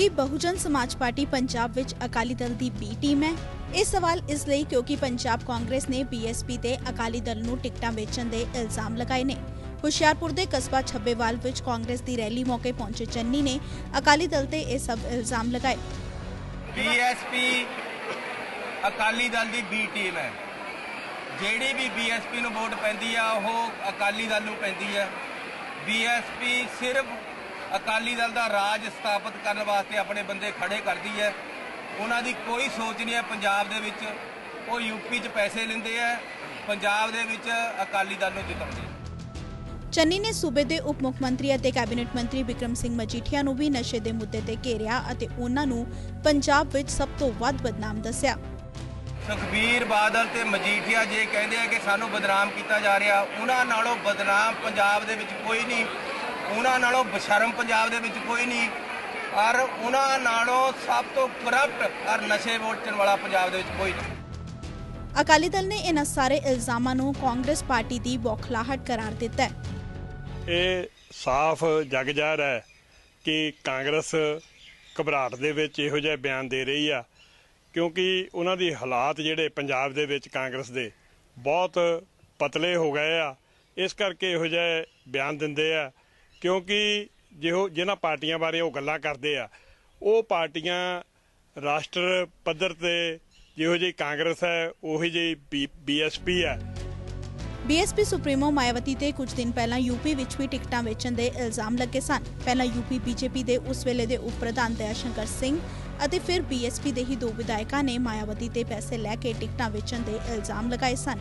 ਕੀ ਬਹੁਜਨ ਸਮਾਜ ਪਾਰਟੀ ਪੰਜਾਬ ਵਿੱਚ ਅਕਾਲੀ ਦਲ ਦੀ ਬੀ ਟੀਮ ਹੈ। ਇਹ ਸਵਾਲ ਇਸ ਲਈ ਕਿਉਂਕਿ ਪੰਜਾਬ ਕਾਂਗਰਸ ਨੇ ਬੀਐਸਪੀ ਤੇ ਅਕਾਲੀ ਦਲ ਨੂੰ ਟਿਕਟਾਂ ਵੇਚਣ ਦੇ ਇਲਜ਼ਾਮ ਲਗਾਏ ਨੇ। ਹੁਸ਼ਿਆਰਪੁਰ ਦੇ ਕਸਬਾ ਛੱਬੇਵਾਲ ਵਿੱਚ ਕਾਂਗਰਸ ਦੀ ਰੈਲੀ ਮੌਕੇ ਪਹੁੰਚੇ ਚੰਨੀ ਨੇ ਅਕਾਲੀ ਦਲ ਤੇ ਇਹ ਸਭ ਇਲਜ਼ਾਮ ਲਗਾਏ। ਬੀਐਸਪੀ ਅਕਾਲੀ ਦਲ ਦੀ ਬੀ ਟੀਮ ਹੈ। ਜਿਹੜੀ ਵੀ ਬੀਐਸਪੀ ਨੂੰ ਵੋਟ ਪੈਂਦੀ ਆ, ਉਹ ਅਕਾਲੀ ਦਲ ਨੂੰ ਪੈਂਦੀ ਹੈ ਬੀਐਸਪੀ ਸਿਰਫ ਅਕਾਲੀ ਦਲ ਦਾ ਰਾਜ ਸਥਾਪਿਤ ਕਰਨ ਵਾਸਤੇ ਆਪਣੇ ਬੰਦੇ ਖੜੇ ਕਰਦੀ ਹੈ। ਉਹਨਾਂ ਦੀ ਕੋਈ ਸੋਚ ਨਹੀਂ ਹੈ। ਪੰਜਾਬ ਦੇ ਵਿੱਚ ਉਹ ਯੂਪੀ 'ਚ ਪੈਸੇ ਲੈਂਦੇ ਆ ਪੰਜਾਬ ਦੇ ਵਿੱਚ ਅਕਾਲੀ ਦਲ ਨੂੰ ਜਿਤਾਉਂਦੇ ਚੰਨੀ ਨੇ ਸੂਬੇ ਦੇ ਉਪ ਮੁੱਖ ਮੰਤਰੀ ਅਤੇ ਕੈਬਨਿਟ ਮੰਤਰੀ ਵਿਕਰਮ ਸਿੰਘ ਮਜੀਠੀਆ ਨੂੰ ਵੀ ਨਸ਼ੇ ਦੇ ਮੁੱਦੇ ਤੇ ਘੇਰਿਆ ਅਤੇ ਉਹਨਾਂ ਨੂੰ ਪੰਜਾਬ ਵਿੱਚ ਸਭ ਤੋਂ ਵੱਧ ਬਦਨਾਮ ਦੱਸਿਆ। ਸੁਖਬੀਰ ਬਾਦਲ ਤੇ ਮਜੀਠੀਆ ਜੇ ਕਹਿੰਦੇ ਆ ਕਿ ਸਾਨੂੰ ਬਦਨਾਮ ਕੀਤਾ ਜਾ ਰਿਹਾ ਉਹਨਾਂ ਨਾਲੋਂ ਬਦਨਾਮ ਪੰਜਾਬ ਦੇ ਵਿੱਚ ਕੋਈ ਨਹੀਂ। ਉਹਨਾਂ ਨਾਲੋਂ ਬਸ਼ਰਮ ਪੰਜਾਬ ਦੇ ਵਿੱਚ ਕੋਈ ਨਹੀਂ। ਔਰ ਉਹਨਾਂ ਨਾਲੋਂ ਸਭ ਤੋਂ ਕਰਪਟ ਔਰ ਨਸ਼ੇ ਵੇਚਣ ਵਾਲਾ ਪੰਜਾਬ ਦੇ ਵਿੱਚ ਕੋਈ ਨਹੀਂ। ਅਕਾਲੀ ਦਲ ਨੇ ਇਹਨਾਂ ਸਾਰੇ ਇਲਜ਼ਾਮਾਂ ਨੂੰ ਕਾਂਗਰਸ ਪਾਰਟੀ ਦੀ ਬੌਖਲਾਹਟ ਕਰਾਰ ਦਿੱਤਾ ਹੈ। ਇਹ ਸਾਫ਼ ਜਗ ਜ਼ਾਹਰ ਹੈ ਕਿ ਕਾਂਗਰਸ ਘਬਰਾਹਟ ਦੇ ਵਿੱਚ ਇਹੋ ਜਿਹਾ ਬਿਆਨ ਦੇ ਰਹੀ ਆ ਕਿਉਂਕਿ ਉਹਨਾਂ ਦੀ ਹਾਲਾਤ ਜਿਹੜੇ ਪੰਜਾਬ ਦੇ ਵਿੱਚ ਕਾਂਗਰਸ ਦੇ ਬਹੁਤ ਪਤਲੇ ਹੋ ਗਏ ਆ। ਇਸ ਕਰਕੇ ਇਹੋ ਜਿਹੇ ਬਿਆਨ ਦਿੰਦੇ ਆ ਕਿਉਂਕਿ ਜਿਹੋ ਜਿਨ੍ਹਾਂ ਪਾਰਟੀਆਂ ਬਾਰੇ ਉਹ ਗੱਲਾਂ ਕਰਦੇ ਆ, ਉਹ ਪਾਰਟੀਆਂ ਰਾਸ਼ਟਰ ਪੱਧਰ ਤੇ ਜਿਹੋ ਜਿਹੀ ਕਾਂਗਰਸ ਹੈ, ਉਹੀ ਜਿਹੀ ਬੀਐਸਪੀ ਹੈ। ਬੀਐਸਪੀ ਸੁਪਰੀਮੋ ਮਾਇਆਵਤੀ ਤੇ ਕੁਝ ਦਿਨ ਪਹਿਲਾਂ ਯੂਪੀ ਵਿੱਚ ਵੀ ਟਿਕਟਾਂ ਵੇਚਣ ਦੇ ਇਲਜ਼ਾਮ ਲੱਗੇ ਸਨ। ਪਹਿਲਾਂ ਯੂਪੀ ਬੀਜੇਪੀ ਦੇ ਉਸ ਵੇਲੇ ਦੇ ਉਪ ਪ੍ਰਧਾਨ ਦਇਆ ਸ਼ੰਕਰ ਸਿੰਘ ਅਤੇ ਫਿਰ ਬੀਐਸਪੀ ਦੇ ਹੀ ਦੋ ਵਿਧਾਇਕਾਂ ਨੇ ਮਾਇਆਵਤੀ ਤੇ ਪੈਸੇ ਲੈ ਕੇ ਟਿਕਟਾਂ ਵੇਚਣ ਦੇ ਇਲਜ਼ਾਮ ਲਗਾਏ ਸਨ।